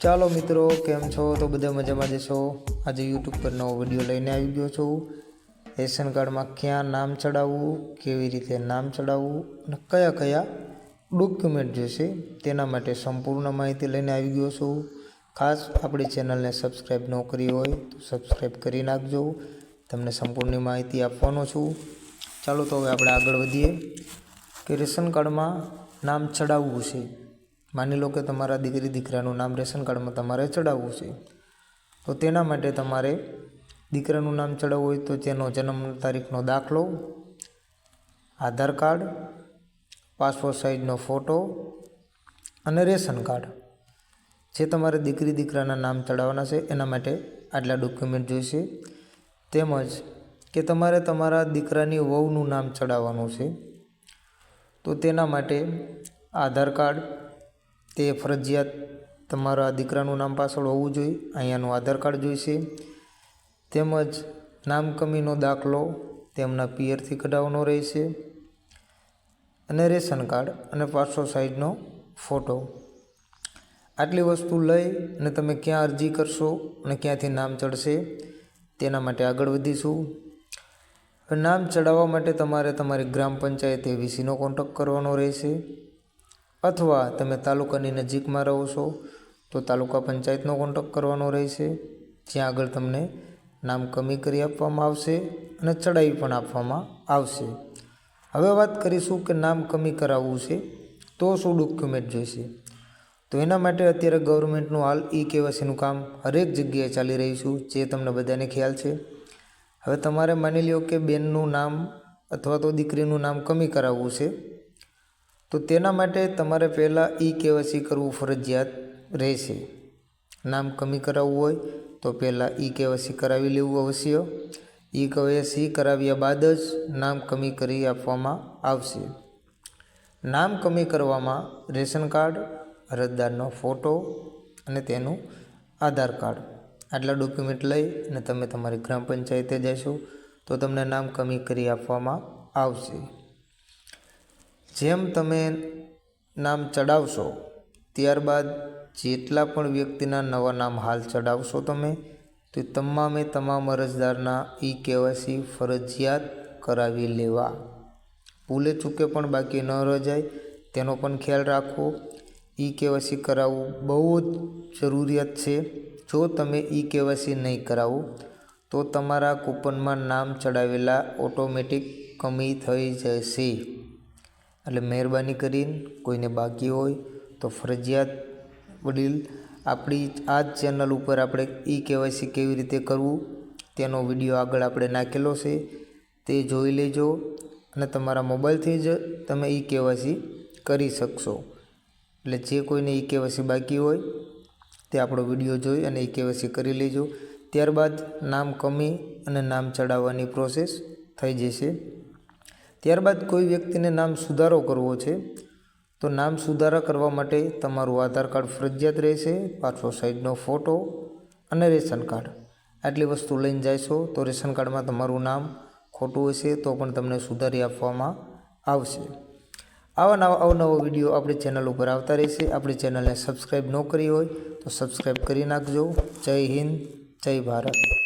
ચાલો મિત્રો, કેમ છો? તો બધા મજામાં જશો આજે યુટ્યુબ પર નવો વીડિયો લઈને આવી ગયો છું. રેશન કાર્ડમાં ક્યાં નામ ચડાવવું, કેવી રીતે નામ ચડાવવું અને કયા કયા ડોક્યુમેન્ટ જોઈશે, તેના માટે સંપૂર્ણ માહિતી લઈને આવી ગયો છું. ખાસ આપણી ચેનલને સબસ્ક્રાઈબ ન કરી હોય તો સબસ્ક્રાઈબ કરી નાખજો. તમને સંપૂર્ણ માહિતી આપવાનો છું. ચાલો તો હવે આપણે આગળ વધીએ કે રેશન કાર્ડમાં નામ ચડાવવું છે. માની લો કે તમારા દીકરી દીકરાનું નામ રેશન કાર્ડમાં તમારે ચડાવવું છે, તો તેના માટે તમારે દીકરાનું નામ ચડાવવું હોય તો તેનો જન્મ તારીખનો દાખલો, આધાર કાર્ડ, પાસપોર્ટ સાઇઝનો ફોટો અને રેશન કાર્ડ. જે તમારે દીકરી દીકરાના નામ ચડાવવાના છે, એના માટે આટલા ડોક્યુમેન્ટ જોઈશે. તેમજ કે તમારે તમારા દીકરાની વહુનું નામ ચડાવવાનું છે, તો તેના માટે આધાર કાર્ડ તે ફરજિયાત તમારા દીકરાનું નામ પાછળ હોવું જોઈએ, અહીંયાનું આધાર કાર્ડ જોઈશે. તેમજ નામકમીનો દાખલો તેમના પિયરથી કઢાવવાનો રહેશે. અને રેશન કાર્ડ અને પાસો સાઇઝનો ફોટો. આટલી વસ્તુ લઈ અને તમે ક્યાં અરજી કરશો અને ક્યાંથી નામ ચડશે તેના માટે આગળ વધીશું. નામ ચડાવવા માટે તમારે તમારી ગ્રામ પંચાયતે વીસીનો કોન્ટેક્ટ કરવાનો રહેશે. અથવા તમે તાલુકાની નજીકમાં રહો છો, તો તાલુકા પંચાયતનો કોન્ટેક્ટ કરવાનો રહેશે. જ્યાં આગળ તમને નામ કમી કરી આપવામાં આવશે અને ચડાવી પણ આપવામાં આવશે. હવે વાત કરીશું કે નામ કમી કરાવવું છે, તો શું ડોક્યુમેન્ટ જોઈશે? તો એના માટે અત્યારે ગવર્મેન્ટનું હાલ ઈ કેવાસીનું કામ હરેક જગ્યાએ ચાલી રહ્યું છું, જે તમને બધાને ખ્યાલ છે. હવે તમારે માની લ્યો કે બેનનું નામ અથવા તો દીકરીનું નામ કમી કરાવવું છે. તો તેના માટે તમારે પહેલાં ઈ કેવાયસી કરવું ફરજિયાત રહેશે. નામ કમી કરાવવું હોય તો પહેલાં ઈ કેવાયસી કરાવી લેવું અવશ્ય. ઈ કેવાયસી કરાવ્યા બાદ જ નામ કમી કરી આપવામાં આવશે. નામ કમી કરવામાં રેશન કાર્ડ અરજદારનો ફોટો અને તેનું આધાર કાર્ડ. આટલા ડોક્યુમેન્ટ લઈ અને તમે તમારી ગ્રામ પંચાયતે જશો તો તમને નામ કમી કરી આપવામાં આવશે. જેમ તમે નામ ચડાવશો, ત્યારબાદ જેટલા પણ વ્યક્તિના નવા નામ હાલ ચડાવશો તમે, તો તમામે તમામ અરજદારના ઈ કેવાયસી ફરજિયાત કરાવી લેવા. ભૂલે ચૂકે પણ બાકી ન રજાય તેનો પણ ખ્યાલ રાખો. ઈ કેવાયસી કરાવવું બહુ જ જરૂરિયાત છે. જો તમે ઈ કેવાયસી નહીં કરાવો, તો તમારા કૂપનમાં નામ ચડાવેલા ઓટોમેટિક કમી થઈ જશે. એટલે મહેરબાની કરીને કોઈને બાકી હોય તો ફરજિયાત વડીલ, આપણી આ જ ચેનલ ઉપર આપણે ઈ કેવાયસી કેવી રીતે કરવું તેનો વીડિયો આગળ આપણે નાખેલો છે, તે જોઈ લેજો અને તમારા મોબાઈલથી જ તમે ઈ કેવાયસી કરી શકશો. એટલે જે કોઈને ઈ કેવાયસી બાકી હોય તે આપણો વીડિયો જોઈ અને ઈ કેવાયસી કરી લેજો. ત્યારબાદ નામ કમી અને નામ ચડાવવાની પ્રોસેસ થઈ જશે. ત્યારબાદ કોઈ વ્યક્તિને નામ સુધારો કરવો છે, તો નામ સુધારા કરવા માટે તમારું આધાર કાર્ડ ફરજિયાત રહેશે, પાછો સાઈડનો ફોટો અને રેશન કાર્ડ. આટલી વસ્તુ લઈને જશો તો રેશન કાર્ડમાં તમારું નામ ખોટું હશે તો પણ તમને સુધારી આપવામાં આવશે. આવા નવા, અવનવો વીડિયો આપણી ચેનલ ઉપર આવતા રહેશે. આપણી ચેનલને સબસ્ક્રાઈબ ન કરી હોય તો સબસ્ક્રાઈબ કરી નાખજો. જય હિન્દ, જય ભારત.